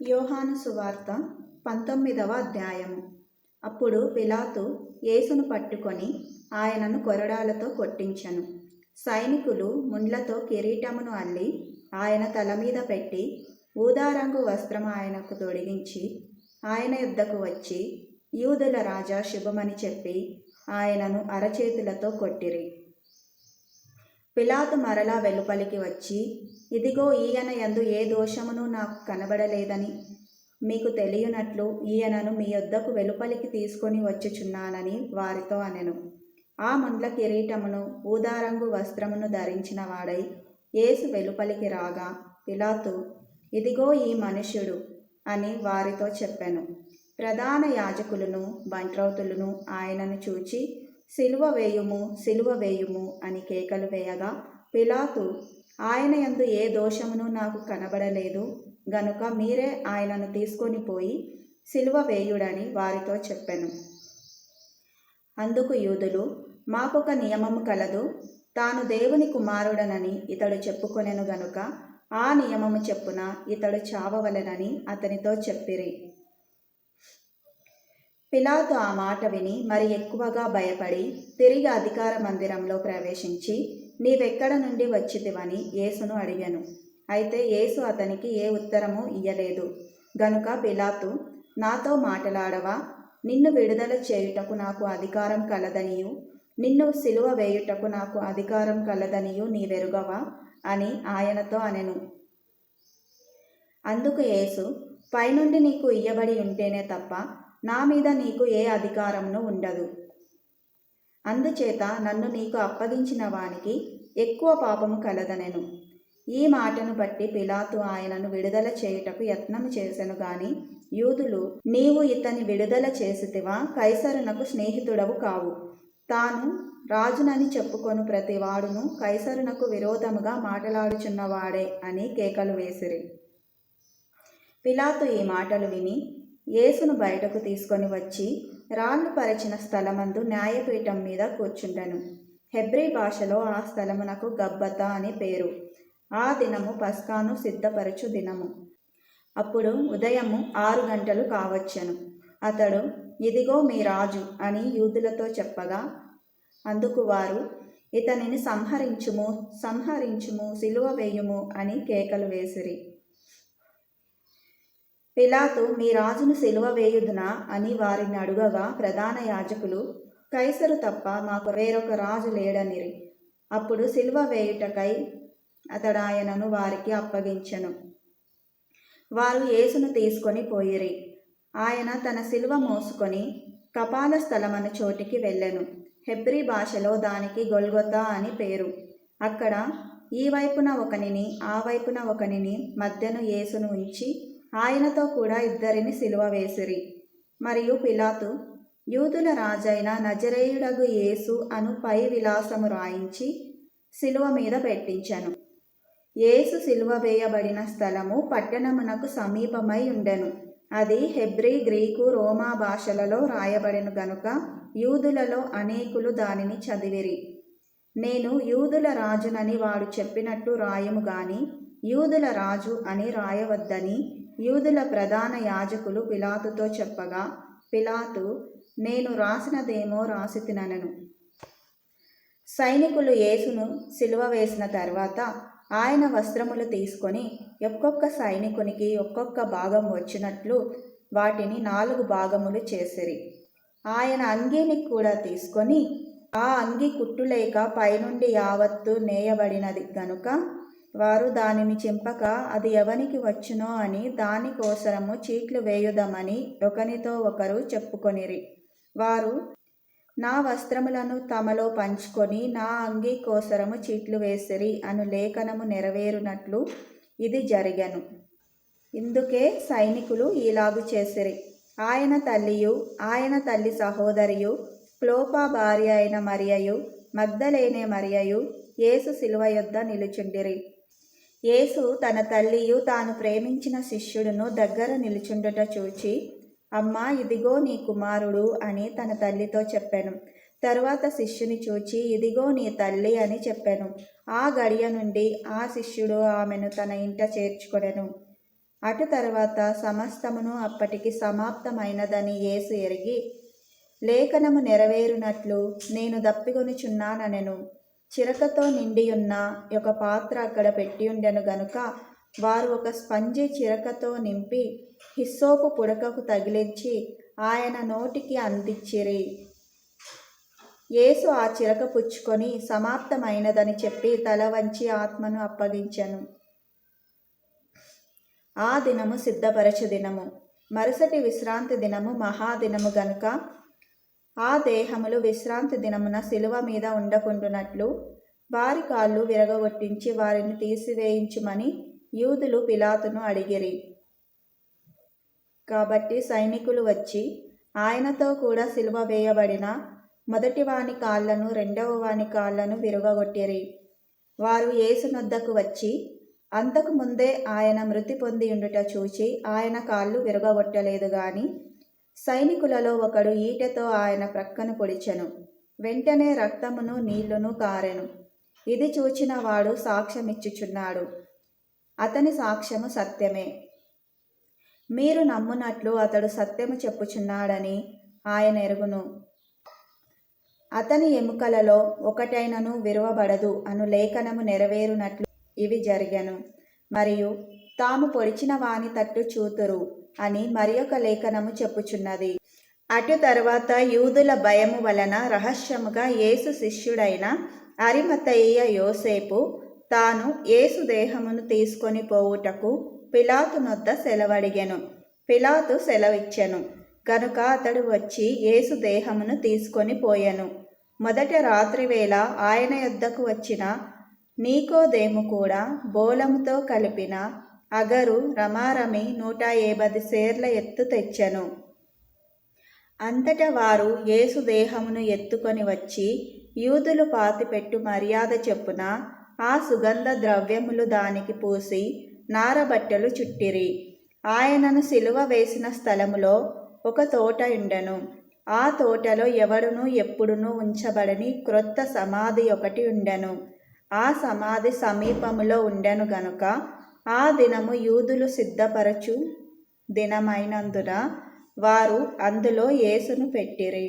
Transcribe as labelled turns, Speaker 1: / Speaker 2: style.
Speaker 1: యోహాను సువార్త పంతొమ్మిదవ అధ్యాయము. అప్పుడు పిలాతు యేసును పట్టుకొని ఆయనను కొరడాలతో కొట్టించను. సైనికులు ముండ్లతో కిరీటమును అల్లి ఆయన తల మీద పెట్టి ఊదారంగు వస్త్రం ఆయనకు తొడిగించి ఆయన యుద్ధకు వచ్చి యూదుల రాజా శుభమని చెప్పి ఆయనను అరచేతులతో కొట్టిరి. పిలాతు మరలా వెలుపలికి వచ్చి ఇదిగో ఈయన యందు ఏ దోషమును నాకు కనబడలేదని. మీకు తెలియనట్లు ఈయనను మీ యొద్దకు వెలుపలికి తీసుకొని వచ్చుచున్నానని వారితో అనెను. ఆ ముండ్ల కిరీటమును ఊదారంగు వస్త్రమును ధరించిన వాడై యేసు వెలుపలికి రాగా పిలాతు ఇదిగో ఈ మనుష్యుడు అని వారితో చెప్పాను. ప్రధాన యాజకులను బంట్రౌతులను ఆయనను చూచి సిలువ వేయుము సిలువ వేయుము అని కేకలు వేయగా పిలాతు ఆయన యందు ఏ దోషమును నాకు కనబడలేదు. గనుక మీరే ఆయనను తీసుకొని పోయి సిలువ వేయుడని వారితో చెప్పెను. అందుకు యూదులు మాకొక నియమము కలదు. తాను దేవుని కుమారుడనని ఇతడు చెప్పుకొనెను గనుక ఆ నియమము చెప్పున ఇతడు చావవలెనని అతనితో చెప్పిరి. పిలాతు ఆ మాట విని మరి ఎక్కువగా భయపడి తిరిగి అధికార మందిరంలో ప్రవేశించి నీవెక్కడ నుండి వచ్చితివని యేసును అడిగాను. అయితే యేసు అతనికి ఏ ఉత్తరము ఇయ్యలేదు. గనుక పిలాతు నాతో మాటలాడవా? నిన్ను విడుదల చేయుటకు నాకు అధికారం కలదనియు. నిన్ను సిలువ వేయుటకు నాకు అధికారం కలదనియు నీవెరుగవా అని ఆయనతో అనెను. అందుకు యేసు పైనుండి నీకు ఇయ్యబడి ఉంటేనే తప్ప నా మీద నీకు ఏ అధికారమును ఉండదు. అందుచేత నన్ను నీకు అప్పగించిన వానికి ఎక్కువ పాపము కలదనెను. ఈ మాటను బట్టి పిలాతు ఆయనను విడుదల చేయుటకు యత్నము చేసెను గాని యూదులు నీవు ఇతని విడుదల చేసితివా? కైసరునకు స్నేహితుడవు కావు. తాను రాజునని చెప్పుకొను ప్రతి వాడును కైసరునకు విరోధముగా మాటలాడుచున్నవాడే అని కేకలు వేసిరి. పిలాతు ఈ మాటలు విని యేసును బయటకు తీసుకొని వచ్చి రాళ్ళు పరిచిన స్థలమందు న్యాయపీఠం మీద కూర్చుండెను. హెబ్రీ భాషలో ఆ స్థలమునకు గబ్బత అని పేరు. ఆ దినము పస్కాను సిద్ధపరచు దినము. అప్పుడు ఉదయము ఆరు గంటలు కావచ్చెను. అతడు ఇదిగో మీ రాజు అని యూదులతో చెప్పగా అందుకు వారు ఇతనిని సంహరించుము సంహరించుము సిలువ వేయుము అని కేకలు వేసిరి. పిలాతు మీ రాజును సిలువ వేయుదునా? అని వారిని అడుగగా ప్రధాన యాజకులు కైసరు తప్ప మాకు వేరొక రాజు లేడనిరి. అప్పుడు సిలువ వేయుటకై అతడాయనను వారికి అప్పగించెను. వారు యేసును తీసుకొని పోయిరి. ఆయన తన సిలువ మోసుకొని కపాల స్థలమను చోటికి వెళ్ళెను. హెబ్రీ భాషలో దానికి గొల్గొతా అని పేరు. అక్కడ ఈ వైపున ఒకనిని ఆ వైపున ఒకనిని మధ్యను యేసును ఉంచి ఆయనతో కూడా ఇద్దరిని సిలువ వేసిరి. మరియు పిలాతు యూదుల రాజైన నజరేయుడగు యేసు అను పై విలాసము రాయించి సిలువ మీద పెట్టించను. యేసు సిలువ వేయబడిన స్థలము పట్టణమునకు సమీపమై ఉండెను. అది హెబ్రీ గ్రీకు రోమా భాషలలో రాయబడిన గనుక యూదులలో అనేకులు దానిని చదివిరి. నేను యూదుల రాజునని వాడు చెప్పినట్టు రాయము గాని యూదుల రాజు అని రాయవద్దని యూదుల ప్రధాన యాజకులు పిలాతుతో చెప్పగా పిలాతు నేను రాసినదేమో రాసి తినను సైనికులు యేసును సిలువ వేసిన తర్వాత ఆయన వస్త్రములు తీసుకొని ఒక్కొక్క సైనికునికి ఒక్కొక్క భాగం వచ్చినట్లు వాటిని నాలుగు భాగములు చేసిరి. ఆయన అంగీని కూడా తీసుకొని ఆ అంగి కుట్టులేక పైనుండి యావత్తు నేయబడినది గనుక వారు దానిని చింపక అది ఎవనికి వచ్చునో? అని దానికోసరము చీట్లు వేయుదమని ఒకనితో ఒకరు చెప్పుకొనిరి. వారు నా వస్త్రములను తమలో పంచుకొని నా అంగీ కోసరము చీట్లు వేసిరి అను లేఖనము నెరవేరునట్లు ఇది జరిగను. ఇందుకే సైనికులు ఇలాగు చేసిరి. ఆయన తల్లియు ఆయన తల్లి సహోదరియు క్లోపా భార్య అయిన మరియయు మగ్ధలేనే మరియయు యేసు శిలువ యొద్ద నిలుచుండిరి. యేసు తన తల్లియు తాను ప్రేమించిన శిష్యుడును దగ్గర నిలుచుండుట చూచి అమ్మా ఇదిగో నీ కుమారుడు అని తన తల్లితో చెప్పాను. తరువాత శిష్యుని చూచి ఇదిగో నీ తల్లి అని చెప్పాను. ఆ గడియ నుండి ఆ శిష్యుడు ఆమెను తన ఇంట చేర్చుకొనెను. అటు తర్వాత సమస్తమును అప్పటికి సమాప్తమైనదని యేసు ఎరిగి లేఖనము నెరవేరునట్లు నేను దప్పికొనుచున్నానెను చిరకతో నిండియున్న ఒక పాత్ర అక్కడ పెట్టియుండెను గనుక వారు ఒక స్పంజి చిరకతో నింపి హిస్సోపు పుడకకు తగిలించి ఆయన నోటికి అందించిరి యేసు ఆ చిరక పుచ్చుకొని సమాప్తమైనదని చెప్పి తల వంచి ఆత్మను అప్పగించెను. ఆ దినము సిద్ధపరచు దినము. మరుసటి విశ్రాంతి దినము మహాదినము గనుక ఆ దేహములు విశ్రాంతి దినమున శిలువ మీద ఉండకుండునట్లు వారి కాళ్ళు విరగగొట్టించి వారిని తీసివేయించుమని యూదులు పిలాతును అడిగిరి. కాబట్టి సైనికులు వచ్చి ఆయనతో కూడా సిలువ వేయబడిన మొదటి వాని కాళ్ళను రెండవ వాని కాళ్ళను విరుగగొట్టిరి. వారు యేసునొద్దకు వచ్చి అంతకు ముందే ఆయన మృతి పొంది ఉండుట చూచి ఆయన కాళ్ళు విరగగొట్టలేదు గాని సైనికులలో ఒకడు ఈటెతో ఆయన ప్రక్కను పొడిచెను. వెంటనే రక్తమును నీళ్ళును కారెను. ఇది చూచిన వాడు సాక్ష్యమిచ్చుచున్నాడు. అతని సాక్ష్యము సత్యమే. మీరు నమ్మునట్లు అతడు సత్యము చెప్పుచున్నాడని ఆయన ఎరుగును. అతని ఎముకలలో ఒకటైనను విరువబడదు అను లేఖనము నెరవేరునట్లు ఇవి జరిగను. మరియు తాము పొడిచిన వాని తట్టు చూతురు. అని మరి ఒక లేఖనము చెప్పుచున్నది. అటు తర్వాత యూదుల భయము వలన రహస్యముగా యేసు శిష్యుడైన అరిమతయ్య యోసేపు తాను యేసు దేహమును తీసుకొని పోవుటకు పిలాతు నొద్ద సెలవడిగెను. పిలాతు సెలవిచ్చెను. గనుక అతడు వచ్చి యేసు దేహమును తీసుకొని పోయెను. మొదట రాత్రివేళ ఆయన యొద్దకు వచ్చిన నీకోదేము కూడా బోలముతో కలిపిన అగరు రమారమి నూట ఏబది సేర్ల ఎత్తు తెచ్చెను. అంతటా వారు యేసు దేహమును ఎత్తుకొని వచ్చి యూదులు పాతిపెట్టు మర్యాద చెప్పున ఆ సుగంధ ద్రవ్యములు దానికి పూసి నారబట్టలు చుట్టిరి. ఆయనను సిలువ వేసిన స్థలములో ఒక తోట ఉండెను. ఆ తోటలో ఎవడునూ ఎప్పుడునూ ఉంచబడని క్రొత్త సమాధి ఒకటి ఉండెను. ఆ సమాధి సమీపములో ఉండెను గనుక ఆ దినము యూదులు సిద్ధపరచు దినమైనందున వారు అందులో యేసును పెట్టిరి.